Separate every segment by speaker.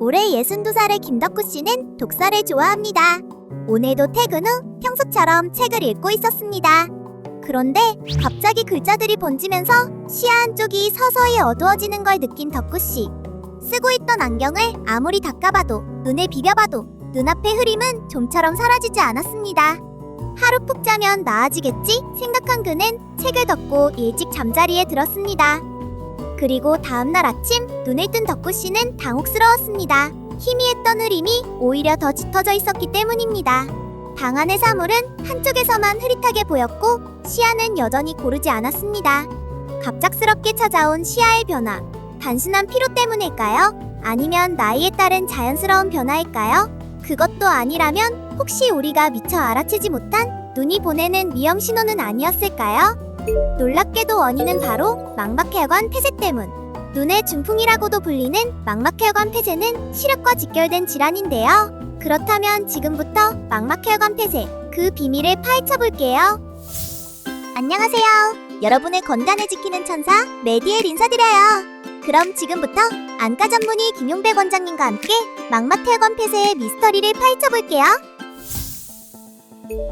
Speaker 1: 올해 62살의 김덕구 씨는 독서를 좋아합니다. 오늘도 퇴근 후 평소처럼 책을 읽고 있었습니다. 그런데 갑자기 글자들이 번지면서 시야 한쪽이 서서히 어두워지는 걸 느낀 덕구 씨. 쓰고 있던 안경을 아무리 닦아봐도 눈에 비벼봐도 눈앞의 흐림은 좀처럼 사라지지 않았습니다. 하루 푹 자면 나아지겠지 생각한 그는 책을 덮고 일찍 잠자리에 들었습니다. 그리고 다음날 아침 눈을 뜬 덕구 씨는 당혹스러웠습니다. 희미했던 흐림이 오히려 더 짙어져 있었기 때문입니다. 방 안의 사물은 한쪽에서만 흐릿하게 보였고 시야는 여전히 고르지 않았습니다. 갑작스럽게 찾아온 시야의 변화. 단순한 피로 때문일까요? 아니면 나이에 따른 자연스러운 변화일까요? 그것도 아니라면 혹시 우리가 미처 알아채지 못한 눈이 보내는 위험 신호는 아니었을까요? 놀랍게도 원인은 바로 망막혈관 폐쇄 때문. 눈의 중풍이라고도 불리는 망막혈관 폐쇄는 시력과 직결된 질환인데요. 그렇다면 지금부터 망막혈관 폐쇄 그 비밀을 파헤쳐 볼게요. 안녕하세요. 여러분의 건강을 지키는 천사 메디엘 인사드려요. 그럼 지금부터 안과 전문의 김용배 원장님과 함께 망막혈관 폐쇄의 미스터리를 파헤쳐 볼게요.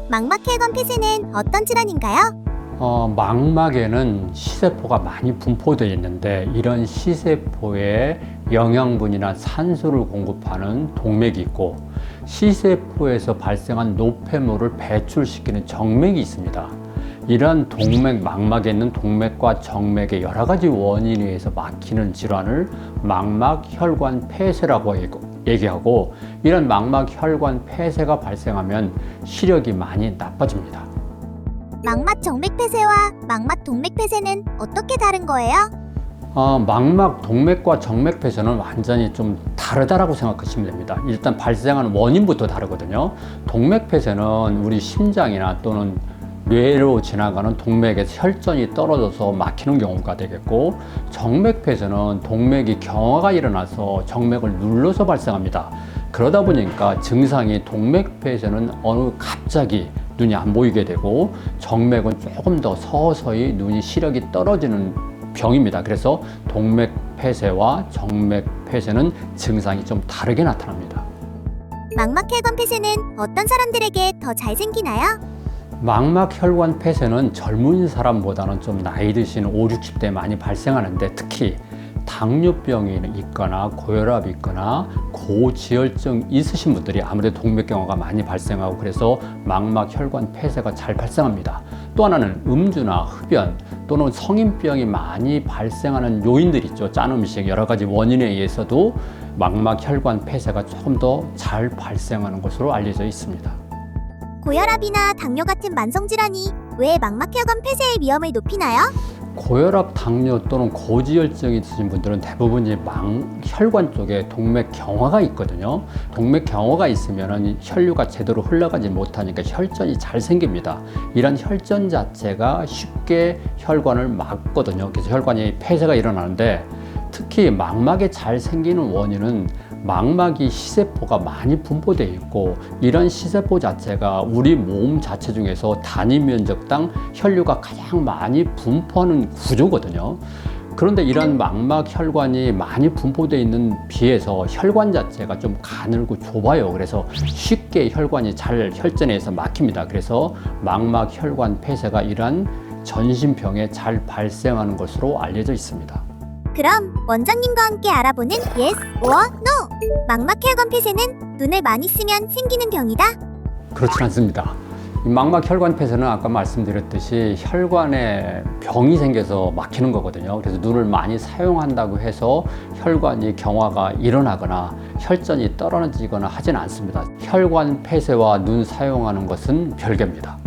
Speaker 1: 망막혈관 폐쇄는 어떤 질환인가요?
Speaker 2: 어, 망막에는 시세포가 많이 분포되어 있는데 이런 시세포에 영양분이나 산소를 공급하는 동맥이 있고 시세포에서 발생한 노폐물을 배출시키는 정맥이 있습니다. 이러한 동맥, 망막에 있는 동맥과 정맥의 여러 가지 원인에 의해서 막히는 질환을 망막 혈관 폐쇄라고 얘기하고 이런 망막 혈관 폐쇄가 발생하면 시력이 많이 나빠집니다.
Speaker 1: 망막 정맥 폐쇄와 망막 동맥 폐쇄는 어떻게 다른 거예요?
Speaker 2: 어, 망막 동맥과 정맥 폐쇄는 완전히 좀 다르다라고 생각하시면 됩니다. 일단 발생하는 원인부터 다르거든요. 동맥 폐쇄는 우리 심장이나 또는 뇌로 지나가는 동맥에서 혈전이 떨어져서 막히는 경우가 되겠고 정맥 폐쇄는 동맥이 경화가 일어나서 정맥을 눌러서 발생합니다. 그러다 보니까 증상이 동맥 폐쇄는 어느 갑자기 눈이 안 보이게 되고 정맥은 조금 더 서서히 눈이 시력이 떨어지는 병입니다. 그래서 동맥 폐쇄와 정맥 폐쇄는 증상이 좀 다르게 나타납니다.
Speaker 1: 망막혈관 폐쇄는 어떤 사람들에게 더 잘 생기나요?
Speaker 2: 망막혈관 폐쇄는 젊은 사람보다는 좀 나이 드신 5, 60대에 많이 발생하는데 특히 당뇨병이 있거나 고혈압이 있거나 고지혈증 있으신 분들이 아무래도 동맥경화가 많이 발생하고 그래서 망막 혈관 폐쇄가 잘 발생합니다. 또 하나는 음주나 흡연 또는 성인병이 많이 발생하는 요인들 있죠. 짠 음식 여러 가지 원인에 의해서도 망막 혈관 폐쇄가 조금 더 잘 발생하는 것으로 알려져 있습니다.
Speaker 1: 고혈압이나 당뇨 같은 만성 질환이 왜 망막 혈관 폐쇄의 위험을 높이나요?
Speaker 2: 고혈압, 당뇨 또는 고지혈증이 있으신 분들은 대부분 이 망혈관 쪽에 동맥 경화가 있거든요. 동맥 경화가 있으면 혈류가 제대로 흘러가지 못하니까 혈전이 잘 생깁니다. 이런 혈전 자체가 쉽게 혈관을 막거든요. 그래서 혈관이 폐쇄가 일어나는데 특히 망막에 잘 생기는 원인은 망막이 시세포가 많이 분포되어 있고 이런 시세포 자체가 우리 몸 자체 중에서 단위 면적당 혈류가 가장 많이 분포하는 구조거든요. 그런데 이런 망막 혈관이 많이 분포되어 있는 비해서 혈관 자체가 좀 가늘고 좁아요. 그래서 쉽게 혈관이 잘 혈전해서 막힙니다. 그래서 망막 혈관 폐쇄가 이러한 전신병에 잘 발생하는 것으로 알려져 있습니다.
Speaker 1: 그럼 원장님과 함께 알아보는 yes or no. 망막혈관 폐쇄는 눈을 많이 쓰면 생기는 병이다.
Speaker 2: 그렇지 않습니다. 이 망막 혈관 폐쇄는 아까 말씀드렸듯이 혈관에 병이 생겨서 막히는 거거든요. 그래서 눈을 많이 사용한다고 해서 혈관이 경화가 일어나거나 혈전이 떨어지거나 하지는 않습니다. 혈관 폐쇄와 눈 사용하는 것은 별개입니다.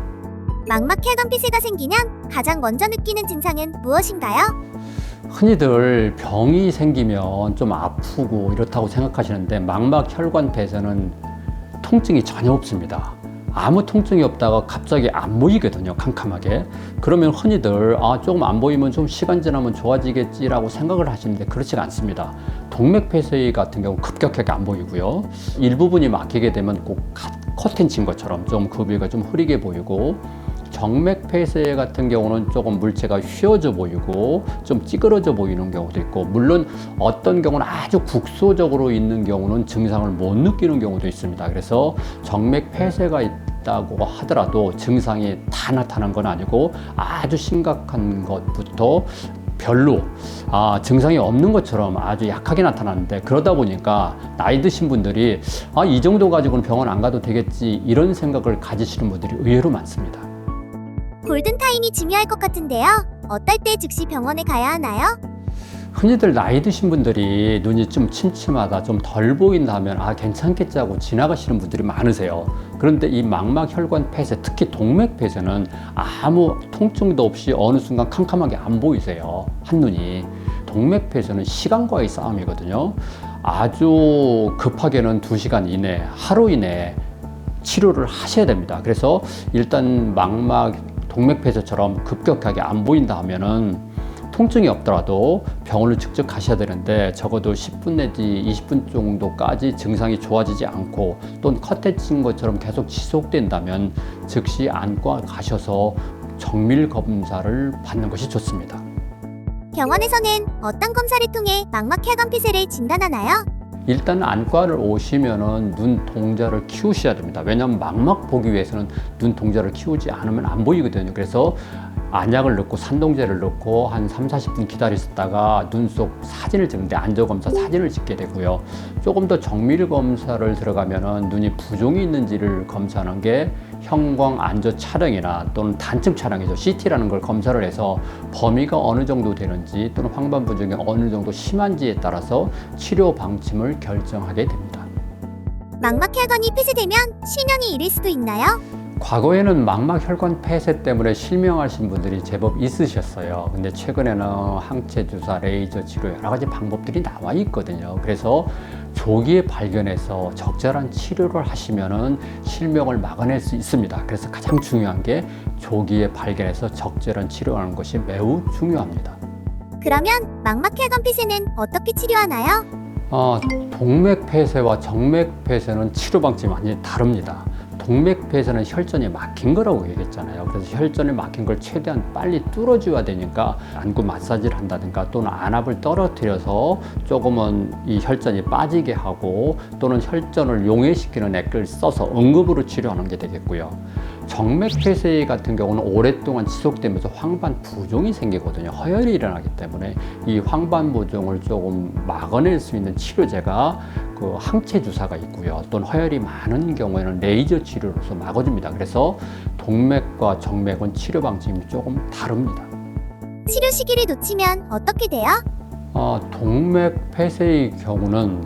Speaker 1: 망막 혈관 폐쇄가 생기면 가장 먼저 느끼는 증상은 무엇인가요?
Speaker 2: 흔히들 병이 생기면 좀 아프고 이렇다고 생각하시는데 망막 혈관 폐쇄는 통증이 전혀 없습니다. 아무 통증이 없다가 갑자기 안 보이거든요, 캄캄하게. 그러면 흔히들 아 조금 안 보이면 좀 시간 지나면 좋아지겠지라고 생각을 하시는데 그렇지가 않습니다. 동맥 폐쇄 같은 경우 급격하게 안 보이고요. 일부분이 막히게 되면 꼭 커튼 친 것처럼 좀그 부위가 좀 흐리게 보이고 정맥 폐쇄 같은 경우는 조금 물체가 휘어져 보이고 좀 찌그러져 보이는 경우도 있고 물론 어떤 경우는 아주 국소적으로 있는 경우는 증상을 못 느끼는 경우도 있습니다. 그래서 정맥 폐쇄가 있다고 하더라도 증상이 다 나타난 건 아니고 아주 심각한 것부터 별로 아, 증상이 없는 것처럼 아주 약하게 나타나는데 그러다 보니까 나이 드신 분들이 아, 이 정도 가지고는 병원 안 가도 되겠지 이런 생각을 가지시는 분들이 의외로 많습니다.
Speaker 1: 골든타임이 중요할 것 같은데요. 어떨 때 즉시 병원에 가야 하나요?
Speaker 2: 흔히들 나이 드신 분들이 눈이 좀 침침하다, 좀 덜 보인다 하면 아, 괜찮겠지 하고 지나가시는 분들이 많으세요. 그런데 이 망막 혈관 폐쇄, 특히 동맥 폐쇄는 아무 통증도 없이 어느 순간 캄캄하게 안 보이세요. 한눈이. 동맥 폐쇄는 시간과의 싸움이거든요. 아주 급하게는 두시간 이내, 하루 이내에 치료를 하셔야 됩니다. 그래서 일단 망막 동맥 폐쇄처럼 급격하게 안 보인다 하면은 통증이 없더라도 병원을 직접 가셔야 되는데 적어도 10분 내지 20분 정도까지 증상이 좋아지지 않고 또는 컷해진 것처럼 계속 지속된다면 즉시 안과 가셔서 정밀 검사를 받는 것이 좋습니다.
Speaker 1: 병원에서는 어떤 검사를 통해 망막 혈관 폐쇄를 진단하나요?
Speaker 2: 일단 안과를 오시면은 눈 동자를 키우셔야 됩니다. 왜냐하면 망막 보기 위해서는 눈 동자를 키우지 않으면 안 보이거든요. 그래서 안약을 넣고 산동제를 넣고 한 3, 40분 기다리셨다가 눈 속 사진을 찍는데 안저 검사 사진을 찍게 되고요. 조금 더 정밀 검사를 들어가면은 눈이 부종이 있는지를 검사하는 게 형광 안저 촬영이나 또는 단층 촬영이죠. CT라는 걸 검사를 해서 범위가 어느 정도 되는지 또는 황반 부종이 어느 정도 심한지에 따라서 치료 방침을 결정하게 됩니다.
Speaker 1: 혈관이 폐쇄되면 실명이 이를 수도 있나요?
Speaker 2: 과거에는 망막 혈관 폐쇄 때문에 실명하신 분들이 제법 있으셨어요. 근데 최근에는 항체 주사, 레이저 치료 여러 가지 방법들이 나와 있거든요. 그래서 조기에 발견해서 적절한 치료를 하시면은 실명을 막아낼 수 있습니다. 그래서 가장 중요한 게 조기에 발견해서 적절한 치료하는 것이 매우 중요합니다.
Speaker 1: 그러면 망막 혈관 폐쇄는 어떻게 치료하나요?
Speaker 2: 어, 동맥 폐쇄와 정맥 폐쇄는 치료 방침이 완전히 다릅니다. 동맥 폐쇄는 혈전이 막힌 거라고 얘기했잖아요. 그래서 혈전이 막힌 걸 최대한 빨리 뚫어줘야 되니까 안구 마사지를 한다든가 또는 안압을 떨어뜨려서 조금은 이 혈전이 빠지게 하고 또는 혈전을 용해시키는 액을 써서 응급으로 치료하는 게 되겠고요. 정맥 폐쇄 같은 경우는 오랫동안 지속되면서 황반 부종이 생기거든요. 허혈이 일어나기 때문에 이 황반 부종을 조금 막아낼 수 있는 치료제가 그 항체 주사가 있고요. 또는 허혈이 많은 경우에는 레이저 치료로서 막아줍니다. 그래서 동맥과 정맥은 치료 방침이 조금 다릅니다.
Speaker 1: 치료 시기를 놓치면 어떻게 돼요?
Speaker 2: 어, 동맥 폐쇄의 경우는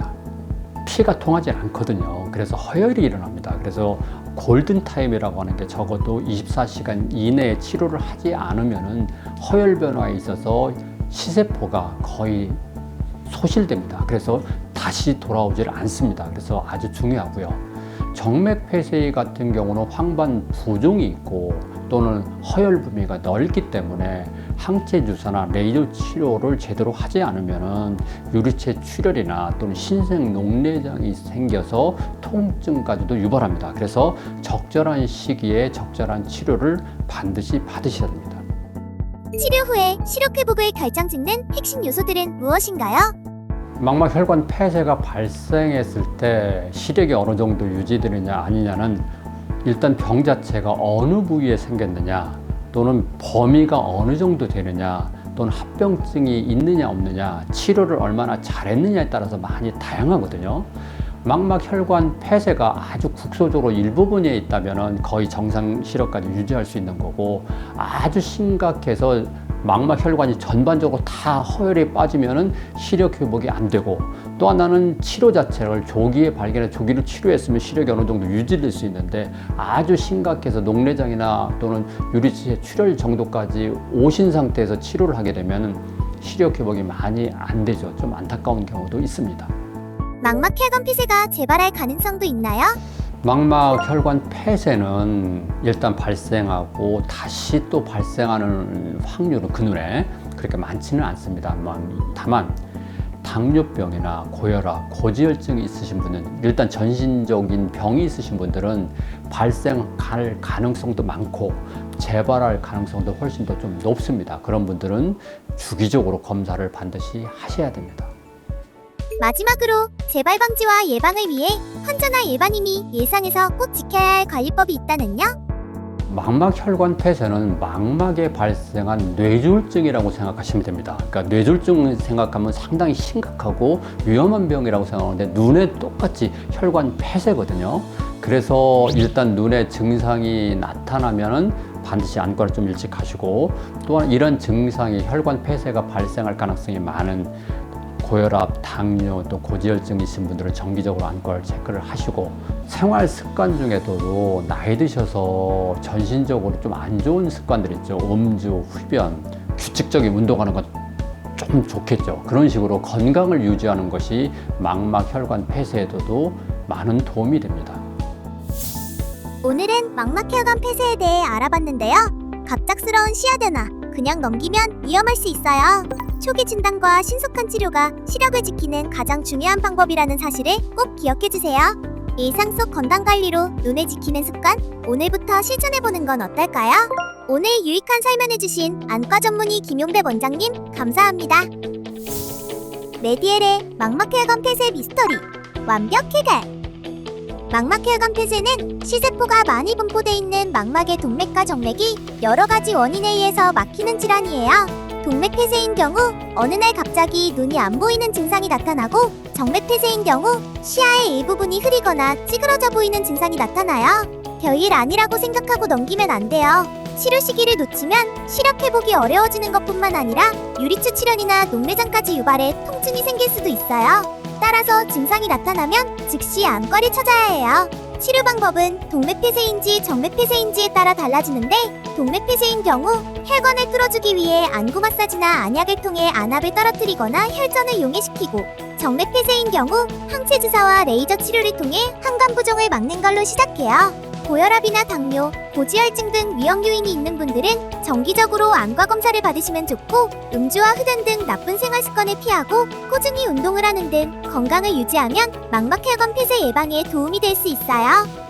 Speaker 2: 피가 통하지 않거든요. 그래서 허혈이 일어납니다. 그래서 골든 타임이라고 하는 게 적어도 24시간 이내에 치료를 하지 않으면은 허혈 변화에 있어서 시세포가 거의 소실됩니다. 그래서 다시 돌아오질 않습니다. 그래서 아주 중요하고요. 정맥 폐쇄 같은 경우는 황반 부종이 있고 또는 허혈 부미가 넓기 때문에 항체 주사나 레이저 치료를 제대로 하지 않으면은 유리체 출혈이나 또는 신생 녹내장이 생겨서 통증까지도 유발합니다. 그래서 적절한 시기에 적절한 치료를 반드시 받으셔야 됩니다.
Speaker 1: 치료 후에 시력 회복을 결정짓는 핵심 요소들은 무엇인가요?
Speaker 2: 망막 혈관 폐쇄가 발생했을 때 시력이 어느 정도 유지되느냐 아니냐는 일단 병 자체가 어느 부위에 생겼느냐 또는 범위가 어느 정도 되느냐 또는 합병증이 있느냐 없느냐 치료를 얼마나 잘했느냐에 따라서 많이 다양하거든요. 망막 혈관 폐쇄가 아주 국소적으로 일부분에 있다면 거의 정상 시력까지 유지할 수 있는 거고 아주 심각해서 망막 혈관이 전반적으로 다 허혈에 빠지면은 시력 회복이 안 되고 또 하나는 치료 자체를 조기에 발견해 조기를 치료했으면 시력이 어느 정도 유지될 수 있는데 아주 심각해서 녹내장이나 또는 유리체 출혈 정도까지 오신 상태에서 치료를 하게 되면 시력 회복이 많이 안 되죠. 좀 안타까운 경우도 있습니다.
Speaker 1: 망막 혈관 폐쇄가 재발할 가능성도 있나요?
Speaker 2: 망막 혈관 폐쇄는 일단 발생하고 다시 또 발생하는 확률은 그 눈에 그렇게 많지는 않습니다. 다만 당뇨병이나 고혈압, 고지혈증이 있으신 분은 일단 전신적인 병이 있으신 분들은 발생할 가능성도 많고 재발할 가능성도 훨씬 더 좀 높습니다. 그런 분들은 주기적으로 검사를 반드시 하셔야 됩니다.
Speaker 1: 마지막으로 재발 방지와 예방을 위해 환자나 일반인이 예상해서 꼭 지켜야 할 관리법이 있다는요?
Speaker 2: 망막 혈관 폐쇄는 망막에 발생한 뇌졸중이라고 생각하시면 됩니다. 그러니까 뇌졸중 생각하면 상당히 심각하고 위험한 병이라고 생각하는데 눈에 똑같이 혈관 폐쇄거든요. 그래서 일단 눈에 증상이 나타나면은 반드시 안과를 좀 일찍 가시고 또한 이런 증상이 혈관 폐쇄가 발생할 가능성이 많은 고혈압, 당뇨, 또 고지혈증 있으신 분들은 정기적으로 안과를 체크를 하시고 생활 습관 중에도 나이 드셔서 전신적으로 좀 안 좋은 습관들 있죠. 음주, 흡연, 규칙적인 운동하는 건좀 좋겠죠. 그런 식으로 건강을 유지하는 것이 망막 혈관 폐쇄에도 많은 도움이 됩니다.
Speaker 1: 오늘은 망막혈관 폐쇄에 대해 알아봤는데요. 갑작스러운 시야대나 그냥 넘기면 위험할 수 있어요. 초기 진단과 신속한 치료가 시력을 지키는 가장 중요한 방법이라는 사실을 꼭 기억해 주세요. 일상 속 건강 관리로 눈을 지키는 습관 오늘부터 실천해 보는 건 어떨까요? 오늘 유익한 설명해 주신 안과 전문의 김용배 원장님 감사합니다. 메디엘의 망막혈관 폐쇄 미스터리 완벽 해결 망막혈관 폐쇄는 시세포가 많이 분포돼 있는 망막의 동맥과 정맥이 여러 가지 원인에 의해서 막히는 질환이에요. 동맥 폐쇄인 경우 어느 날 갑자기 눈이 안 보이는 증상이 나타나고 정맥 폐쇄인 경우 시야의 일부분이 흐리거나 찌그러져 보이는 증상이 나타나요. 별일 아니라고 생각하고 넘기면 안 돼요. 치료 시기를 놓치면 시력 회복이 어려워지는 것뿐만 아니라 유리추 출현이나 녹내장까지 유발해 통증이 생길 수도 있어요. 따라서 증상이 나타나면 즉시 안과를 찾아야 해요. 치료 방법은 동맥 폐쇄인지 정맥 폐쇄인지에 따라 달라지는데 동맥 폐쇄인 경우 혈관을 뚫어주기 위해 안구 마사지나 안약을 통해 안압을 떨어뜨리거나 혈전을 용해시키고 정맥 폐쇄인 경우 항체 주사와 레이저 치료를 통해 항관 부종을 막는 걸로 시작해요. 고혈압이나 당뇨, 고지혈증 등 위험 요인이 있는 분들은 정기적으로 안과 검사를 받으시면 좋고 음주와 흡연 등 나쁜 생활 습관을 피하고 꾸준히 운동을 하는 등 건강을 유지하면 망막혈관 폐쇄 예방에 도움이 될 수 있어요.